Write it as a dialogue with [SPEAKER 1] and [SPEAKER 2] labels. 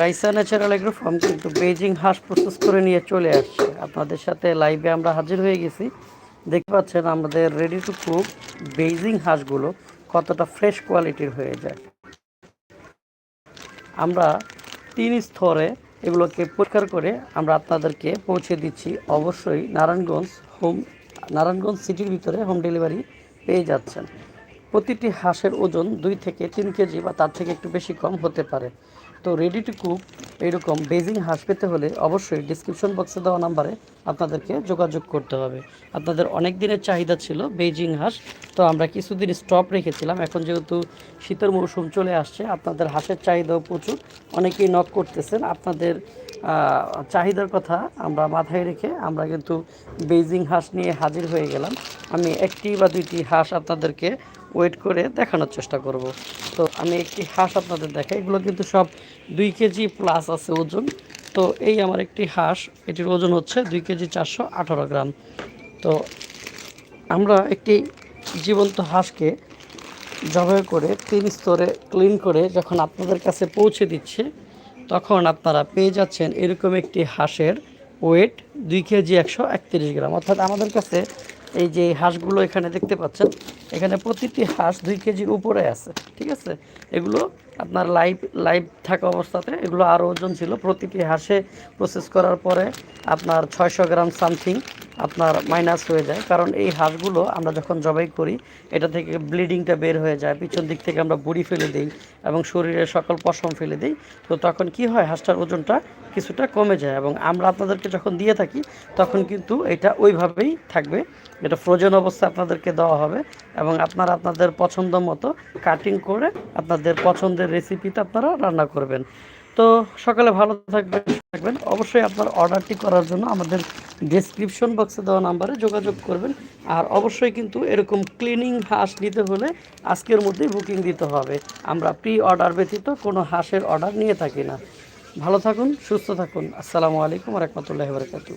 [SPEAKER 1] Raisa natural agro farm কিন্তু Beijing হাঁস process করে নিয়ে চলে আসছে। আপনাদের সাথে লাইভে আমরা হাজির হয়ে গেছি। দেখতে পাচ্ছেন আমাদের রেডি টু কুক বেজিং হাঁসগুলো কতটা ফ্রেশ কোয়ালিটির হয়ে যায়। আমরা তিন স্তরে এগুলোকে পরিষ্কার করে আমরা আপনাদেরকে পৌঁছে দিচ্ছি। অবশ্যই নারায়ণগঞ্জ হোম নারায়ণগঞ্জ সিটির ভিতরে হোম ডেলিভারি পেয়ে যাচ্ছেন। প্রতিটি হাঁসের ওজন দুই থেকে তিন কেজি বা তার থেকে একটু বেশি কম হতে পারে। তো রেডি টু কুক এইরকম বেজিং হাঁস পেতে হলে অবশ্যই ডিসক্রিপশন বক্সে দেওয়া নাম্বারে আপনাদেরকে যোগাযোগ করতে হবে। আপনাদের অনেক দিনের চাহিদা ছিল বেজিং হাঁস, তো আমরা কিছুদিন স্টপ রেখেছিলাম। এখন যেহেতু শীতের মৌসুম চলে আসছে, আপনাদের হাঁসের চাহিদাও প্রচুর। অনেকেই নক করতেছেন। আপনাদের চাহিদার কথা আমরা মাথায় রেখে আমরা কিন্তু বেজিং হাঁস নিয়ে হাজির হয়ে গেলাম। আমি একটি বা দুইটি হাঁস আপনাদেরকে ওয়েট করে দেখানোর চেষ্টা করব। তো আমি একটি হাঁস আপনাদের দেখাই। এগুলো কিন্তু সব দুই কেজি প্লাস আছে ওজন। তো এই আমার একটি হাঁস, এটির ওজন হচ্ছে দুই কেজি চারশো আঠারো গ্রাম। তো আমরা একটি জীবন্ত হাঁসকে জবাই করে তিন স্তরে ক্লিন করে যখন আপনাদের কাছে পৌঁছে দিচ্ছে তখন আপনারা পেয়ে যাচ্ছেন এরকম একটি হাঁসের ওয়েট দুই কেজি একশো একত্রিশ গ্রাম। অর্থাৎ আমাদের কাছে এই যে হাঁসগুলো এখানে দেখতে পাচ্ছেন, এখানে প্রতিটি হাঁস দুই কেজির উপরে আছে, ঠিক আছে? এগুলো আপনার লাইভ লাইভ থাকা অবস্থাতে এগুলো আরও ওজন ছিল। প্রতিটি হাঁসে প্রসেস করার পরে আপনার ছয়শো গ্রাম সামথিং আপনার মাইনাস হয়ে যায়। কারণ এই হাঁসগুলো আমরা যখন জবাই করি, এটা থেকে ব্লিডিংটা বের হয়ে যায়। পিছন দিক থেকে আমরা বুড়ি ফেলে দিই এবং শরীরের সকল পশম ফেলে দিই। তো তখন কি হয়, হাঁসটার ওজনটা কিছুটা কমে যায় এবং আমরা আপনাদেরকে যখন দিয়ে থাকি, তখন কিন্তু এটা ওইভাবেই থাকবে। এটা ফ্রোজেন অবস্থা আপনাদেরকে দেওয়া হবে এবং আপনারা আপনাদের পছন্দ মতো কাটিং করে আপনাদের পছন্দের রেসিপিতে আপনারা রান্না করবেন। তো সকালে ভালো থাকবেন থাকবেন। অবশ্যই আপনার অর্ডারটি করার জন্য আমাদের ডিসক্রিপশন বক্সে দেওয়া নাম্বারে যোগাযোগ করবেন। আর অবশ্যই কিন্তু এরকম ক্লিনিং হাঁস নিতে হলে আজকের মধ্যেই বুকিং দিতে হবে। আমরা প্রি অর্ডার ব্যতীত কোনো হাঁসের অর্ডার নিয়ে থাকি না। ভালো থাকুন, সুস্থ থাকুন। আসসালামু আলাইকুম রহমতুল্লাহ বরকাতু